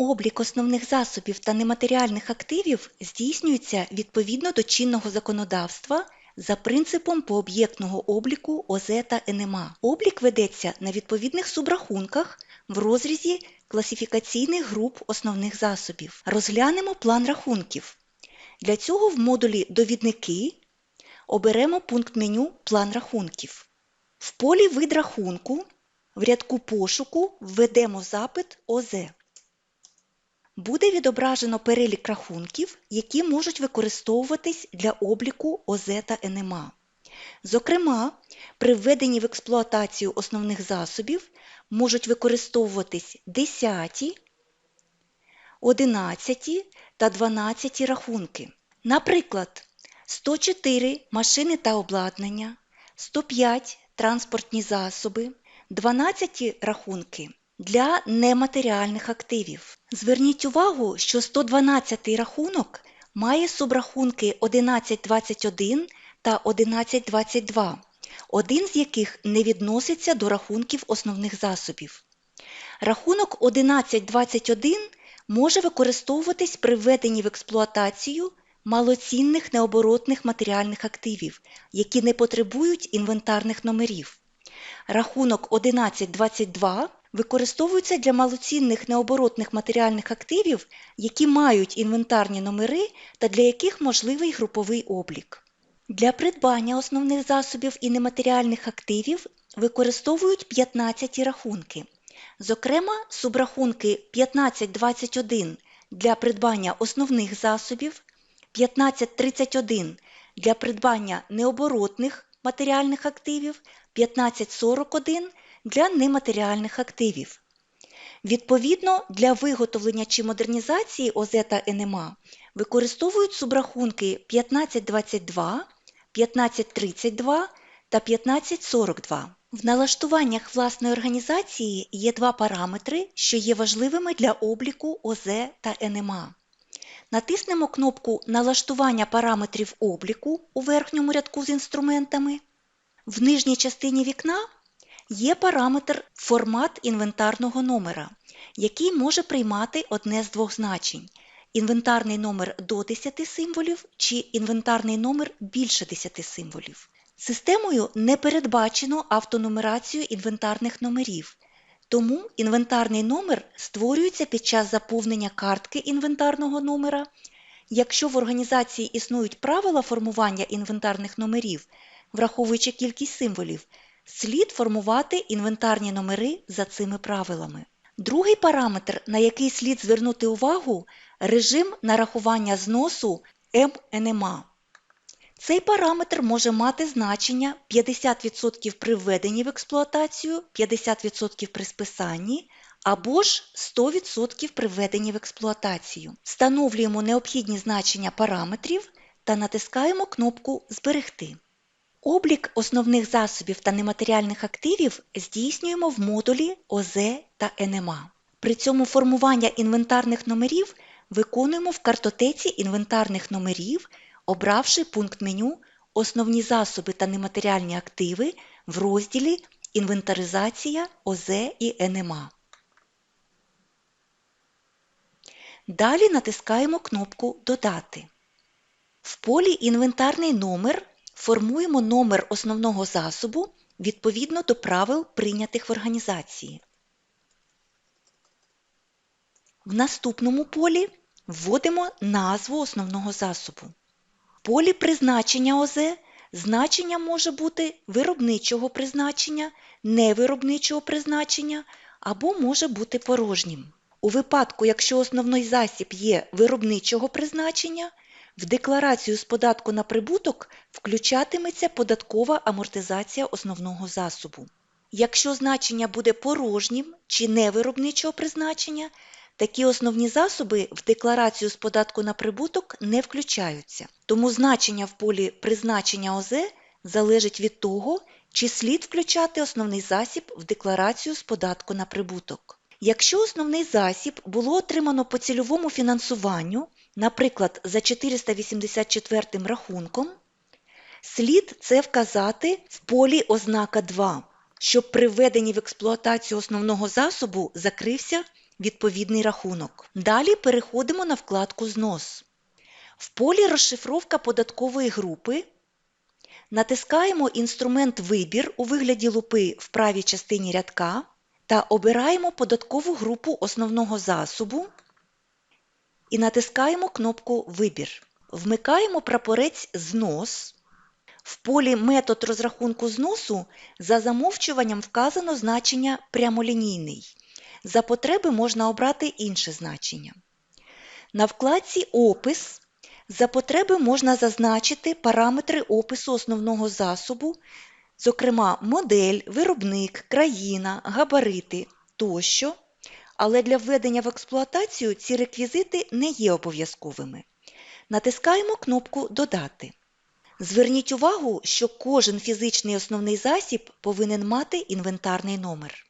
Облік основних засобів та нематеріальних активів здійснюється відповідно до чинного законодавства за принципом пооб'єктного обліку ОЗ та НМА. Облік ведеться на відповідних субрахунках в розрізі класифікаційних груп основних засобів. Розглянемо план рахунків. Для цього в модулі Довідники оберемо пункт меню План рахунків. В полі Вид рахунку в рядку пошуку введемо запит ОЗ. Буде відображено перелік рахунків, які можуть використовуватись для обліку ОЗ та НМА. Зокрема, при введенні в експлуатацію основних засобів можуть використовуватись 10, 11 та 12 рахунки. Наприклад, 104 машини та обладнання, 105 транспортні засоби, 12 рахунки для нематеріальних активів. Зверніть увагу, що 112 рахунок має субрахунки 1121 та 1122, один з яких не відноситься до рахунків основних засобів. Рахунок 1121 може використовуватись при введенні в експлуатацію малоцінних необоротних матеріальних активів, які не потребують інвентарних номерів. Рахунок 1122 використовується для малоцінних необоротних матеріальних активів, які мають інвентарні номери та для яких можливий груповий облік. Для придбання основних засобів і нематеріальних активів використовують 15 рахунки. Зокрема, субрахунки 1521 для придбання основних засобів, 1531 для придбання необоротних матеріальних активів, 1541 для нематеріальних активів. Відповідно, для виготовлення чи модернізації ОЗ та НМА використовують субрахунки 1522, 1532 та 1542. В налаштуваннях власної організації є два параметри, що є важливими для обліку ОЗ та НМА. Натиснемо кнопку Налаштування параметрів обліку у верхньому рядку з інструментами. В нижній частині вікна є параметр Формат інвентарного номера, який може приймати одне з двох значень інвентарний номер до 10 символів чи інвентарний номер більше 10 символів. Системою не передбачено автонумерацію інвентарних номерів, тому інвентарний номер створюється під час заповнення картки інвентарного номера. Якщо в організації існують правила формування інвентарних номерів, враховуючи кількість символів, слід формувати інвентарні номери за цими правилами. Другий параметр, на який слід звернути увагу, режим нарахування зносу МНМА. Цей параметр може мати значення 50% при введенні в експлуатацію, 50% при списанні або ж 100% при введенні в експлуатацію. Встановлюємо необхідні значення параметрів та натискаємо кнопку Зберегти. Облік основних засобів та нематеріальних активів здійснюємо в модулі ОЗ та НМА. При цьому формування інвентарних номерів виконуємо в картотеці інвентарних номерів, обравши пункт меню Основні засоби та нематеріальні активи в розділі Інвентаризація ОЗ і НМА. Далі натискаємо кнопку Додати. В полі Інвентарний номер формуємо номер основного засобу відповідно до правил, прийнятих в організації. В наступному полі вводимо назву основного засобу. В полі призначення ОЗ значення може бути виробничого призначення, невиробничого призначення або може бути порожнім. У випадку, якщо основний засіб є виробничого призначення, в декларацію з податку на прибуток включатиметься податкова амортизація основного засобу. Якщо значення буде порожнім чи невиробничого призначення, такі основні засоби в декларацію з податку на прибуток не включаються. Тому значення в полі призначення ОЗ залежить від того, чи слід включати основний засіб в декларацію з податку на прибуток. Якщо основний засіб було отримано по цільовому фінансуванню, наприклад, за 484 рахунком, слід це вказати в полі ознака 2, щоб при введенні в експлуатацію основного засобу закрився відповідний рахунок. Далі переходимо на вкладку Знос. В полі Розшифровка податкової групи натискаємо інструмент Вибір у вигляді лупи в правій частині рядка та обираємо податкову групу основного засобу і натискаємо кнопку Вибір. Вмикаємо прапорець Знос. В полі Метод розрахунку зносу за замовчуванням вказано значення прямолінійний. За потреби можна обрати інше значення. На вкладці Опис за потреби можна зазначити параметри опису основного засобу, зокрема модель, виробник, країна, габарити тощо, але для введення в експлуатацію ці реквізити не є обов'язковими. Натискаємо кнопку Додати. Зверніть увагу, що кожен фізичний основний засіб повинен мати інвентарний номер.